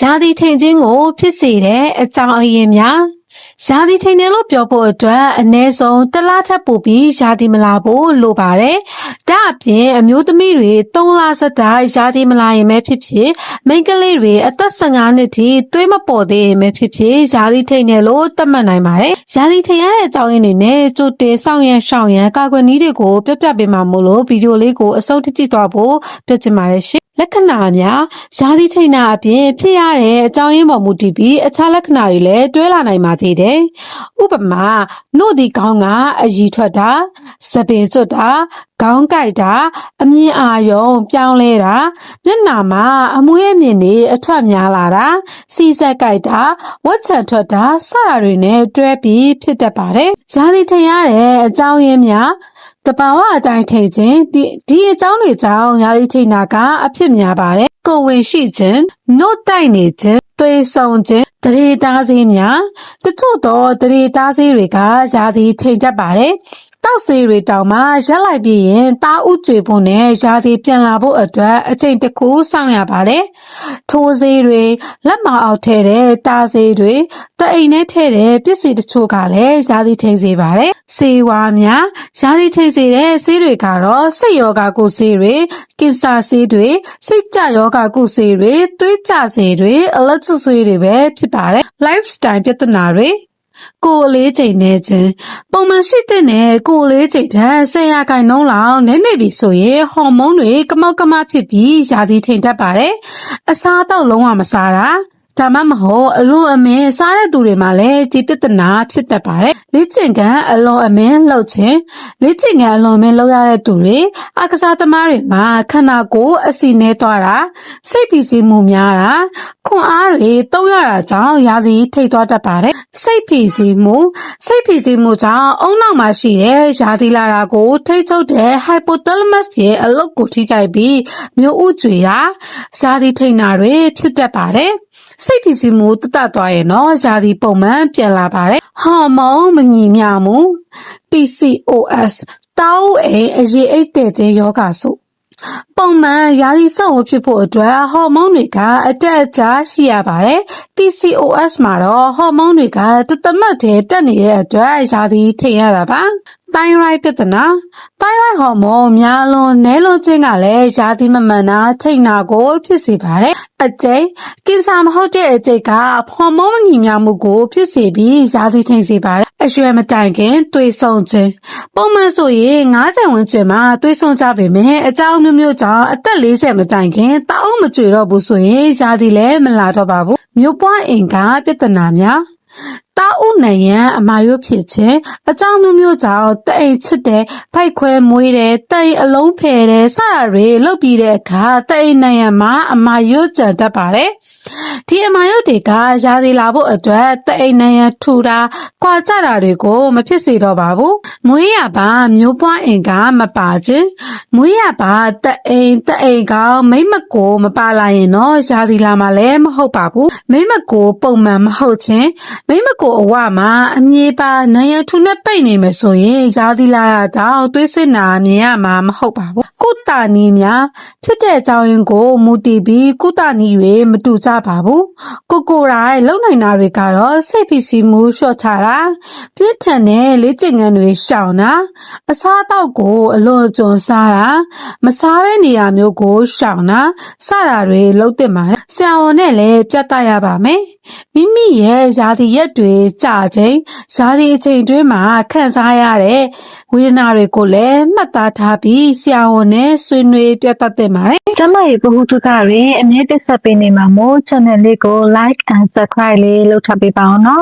ရာသီထိန်ခြင်းကိုဖြစ်စေတဲ့အကြောင်းအရင်းများရာသီထိန်တယ်လို့ပြောဖို့အတွက်အ ਨੇ ဆုံးတစ်လထပ်ပို့ပြီးရာသီမလာဖို့လိုပါတယ်။ ဒါအပြင်အမျိုးသမီးတွေ၃လဆက်တိုက်ရာသီမလာရင်ပဲဖြစ်ဖြစ်မိန်းကလေးတွေအသက်15နှစ်ထိသွေးမပေါ်သေးရင်ပဲဖြစ်ဖြစ်ရာသီထိန်တယ်လို့သတ်မှတ်နိုင်ပါတယ်။ရာသီထိန်ရတဲ့အကြောင်းရင်းတွေနဲ့ကြိုတင်ဆောင်ရန်ရှောင်ရန်ကာကွယ်နည်းတွေကိုပြပြပေးမှာမို့လို့ဗီဒီယိုလေးကိုအဆုံးထိကြည့်သွားဖို့ပြောချင်ပါတယ်ရှင်။လက္ခဏာများရာသီထိန်တာအပြင်ဖြစ်ရတဲ့အကြောင်းရင်းပေါ်မူတည်ပြီးအခြားလက္ခဏာတွေလည်းတွဲလာနိုင်ပါသေးတယ်။ဥပမာနှုတ်ဒီကောင်းကအရီထွက်တာစပင်ကျွတ်တာခေါင်းကိုက်တာအမြင်အာရုံပြောင်းလဲတာမျက်နှာမှာအမွှေးအမြင်တွေအထွက်များလာတာစီဆက်ကိုက်တာဝက်ချံထွက်တာစတာတွေနဲ့တွဲပြီးဖြစ်တတ်ပါတယ်။ရာသီထိန်ရတဲ့အကြောင်းရင်းများတဘာဝအတိုင်းထိတ်ခြင်းဒီဒီအကြောင်းတွေကြောင့်ယာယီထိတ်နာကအဖြစ်များပါတယ်ကိုယ်ဝင်ရှိခြင်းနှုတ်တိုက်နေခြင်းသွေးဆုံခြင်းတရေတားစေးများတချို့တော့တရေတားစေးတွေကယာသီထိတ်တတ်ပါတယ် တောက်စေးတွေတောင်မှရက်လိုက်ပြီးရင်တားဥကျွေဖို့နဲ့ယာသီပြန်လာဖို့အတွက်အချိန်တစ်ခုစောင့်ရပါတယ်။ထိုးစေးတွေလက်မအောက်ထဲတဲ့တားစေးတွေတအိမ်နဲ့ထဲတဲ့ပစ္စည်းတချို့ကလည်းယာသီထိန်စေပါတယ်။စေဝါများယာသီထိန်စေတဲ့ဆေးတွေကတော့စိတ်ယောဂကိုဆေးတွေကင်ဆာဆေးတွေစိတ်ကြယောဂကိုဆေးတွေသွေးကြဆေးတွေအလက်ဆေးတွေပဲဖြစ်ပါတယ်။ lifestyle ပြဿနာတွေ ကိုယ်အလေးချိန်နေခြင်းပုံမှန်ရှိတဲ့နဲ့ကိုယ်အလေးချိန်ထက်ဆယ်ရာခိုင်နှုန်းလောက်နည်းနေပြီဆိုရင်ဟော်မုန်းတွေကမောက်ကမဖြစ်ပြီးယာသီထိန်တတ်ပါတယ်အစားအသောက်လုံးဝမစားတာ ဒါမှမဟုတ်အလွန်အမင်းစားတဲ့သူတွေမှာလည်းဒီပြဿနာဖြစ်တတ်ပါတယ်။လေ့ကျင့်ခန်းအလွန်အမင်းလှုပ်ခြင်းလေ့ကျင့်ခန်းအလွန်အမင်းလှုပ်ရတဲ့သူတွေအကစားသမားတွေမှာခန္ဓာကိုယ်အဆီနေသွားတာစိတ်ဖိစီးမှုများတာခွန်အားတွေတုံးရတာကြောင့်ရာသီထိတ်သွားတတ်ပါတယ်။စိတ်ဖိစီးမှုစိတ်ဖိစီးမှုကြောင့်အုံနောက်မှာရှိတဲ့ရာသီလာတာကိုထိတ်ချုပ်တဲ့ hypothalamus ရဲ့အလုပ်ကိုထိခိုက်ပြီးမျိုးဥကျွေတာရာသီထိတ်နာတွေဖြစ်တတ်ပါတယ်။ စိတ်ဖိစီးမှုတတသွားရဲ့နော်ယာဒီပုံမှန်ပြန်လာပါတယ်ဟော်မုန်းမညီမျှမှု PCOS တောက်အိမ်အရေးအိတ်တဲ့ခြင်းယောဂဆိုပုံမှန်ယာဒီဆော့ဝဖြစ်ဖို့အတွက်ဟော်မုန်းတွေကအတက်အကျရှိရပါတယ်။ PCOS မှာတော့ဟော်မုန်းတွေကတသမတ်တည်းတက်နေတဲ့အတွက်ယာဒီထိန်ရတာပါ။ တိုင်းရိုက်ပြဿနာတိုင်းရိုက်ဟော်မုန်းများလွန်နဲလွန်ခြင်းကလည်းယာဒီမမှန်တာထိန်နာကိုဖြစ်စေပါတယ်။အကျိတ်ကင်ဆာမဟုတ်တဲ့အကျိတ်ကဟော်မုန်းညီမျှမှုကိုဖြစ်စေပြီးယာဒီထိန်စေပါတယ်။အရွယ်မတိုင်ခင်တွေးဆုံခြင်းပုံမှန်ဆိုရင်90ဝန်းကျင်မှာတွေးဆုံကြပေမဲ့အကြောင်းမျိုးမျိုးကြောင့်အသက်40မတိုင်ခင်တအုပ်မကြွတော့ဘူးဆိုရင်ယာဒီလည်းမလာတော့ပါဘူးမြို့ပွားအင်ကပြဿနာများ တာဥနိုင်ရန်အမာရွဖြစ်ခြင်းအကြောင်းမျိုးမျိုးကြောင့်တအိမ်ချစ်တဲ့ဖိုက်ခွဲမွေးတဲ့တိမ်အလုံးဖယ်တဲ့စရတွေလုတ်ပြီးတဲ့အခါတအိမ်နိုင်ရန်မှာအမာရွကြံတတ်ပါတယ် ဒီအမာရုတ်တွေကရာသီလာဖို့အတွက်တအိမ်နိုင်ရထူတာ၊ကွာကြတာတွေကိုမဖြစ်စေတော့ပါဘူး။မွေးရပါမျိုးပွားအင်ကမပါခြင်းမွေးရပါတအိမ်တအိမ်ကောင်မိမကိုမပါလာရင်တော့ရာသီလာမှလည်းမဟုတ်ပါဘူး။မိမကိုပုံမှန်မဟုတ်ခြင်းမိမကိုအဝမှာအမြေပါနိုင်ရထူနဲ့ပိတ်နေမယ်ဆိုရင်ရာသီလာတောင်သွေးစစ်နာမြင်ရမှာမဟုတ်ပါဘူး။ကုတာနီများဖြစ်တဲ့အကြောင်းရင်းကိုမူတည်ပြီးကုတာနီတွေမတူကြပါဘူးကိုကိုရိုင်းလုံနိုင်တာတွေကတော့စိတ်ဖိစီးမှုလျှော့ချတာပြည့်ထန်တဲ့လေ့ကျင့်ခန်းတွေရှောင်တာအစားအသောက်ကိုအလွန်ကျွံစားတာမစားဘဲနေရမျိုးကိုရှောင်တာစတာတွေလုပ်တင်ပါတယ်ဆရာဝန်နဲ့လည်းပြတ်တရပါမယ် မိမိရဲ့ဇာတိရက်တွေကြာချိန်ဇာတိအချိန်တွင်းမှာခံစားရတဲ့ဝေဒနာတွေကိုလည်းမှတ်သားထားပြီးဆရာဝန်နဲ့ဆွေးနွေးပြသသင့်ပါတယ်ကျမရဲ့ဗဟုသုတတွေအမြဲတက်ဆက်ပေးနေမှာမို့ channel လေးကို like and subscribe လေးလုပ်ထားပေးပါအောင်နော်